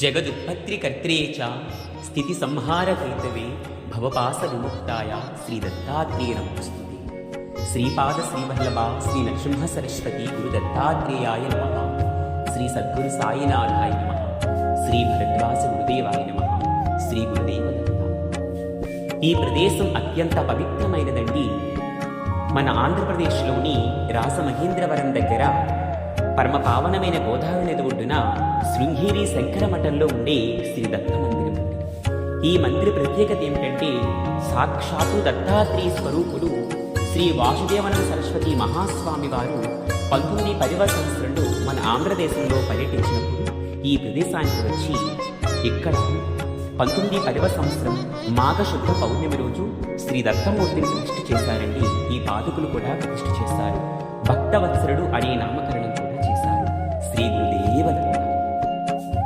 జగదుత్పత్తికర్త్రే చ స్థితి సంహారహేతవే భవపాస విముక్తాయ శ్రీ దత్తాత్రేయ నమస్తుతే శ్రీపాద శ్రీవల్లభ శ్రీ నరసింహ సరస్వతి గురు దత్తాత్రేయాయ నమ శ్రీ సద్గురు సాయినాథాయ నమ శ్రీ భరద్వాస గురుదేవాయ నమ శ్రీ గురుదేవ ఈ ప్రదేశం అత్యంత పవిత్రమైనదండి. మన ఆంధ్రప్రదేశ్లోని రాసమహేంద్రవరం దగ్గర పరమ పావనమైన గోదావరి నది ఒడ్డున శృంగేరి శంకర మఠంలో ఉండే శ్రీ దత్త మందిరం ఈ మందిర ప్రత్యేకత ఏమిటంటే సాక్షాత్తు దత్తాత్రేయ స్వరూపుడు శ్రీ వాసుదేవన సరస్వతి మహాస్వామి వారు పంతొమ్మిది పదివ సంవత్సరంలో మన ఆంధ్రదేశంలో పర్యటించినప్పుడు ఈ ప్రదేశానికి వచ్చి ఇక్కడ పంతొమ్మిది పదవ సంవత్సరం మాఘశుద్ధ పౌర్ణమి రోజు శ్రీ దత్తమూర్తిని ప్రతిష్ఠ చేశారండి. ఈ పాదుకులు కూడా ప్రతిష్ఠ చేశారు. భక్తవత్సరుడు అనే నామకరణం కూడా చేశారు శ్రీ గురుదేవ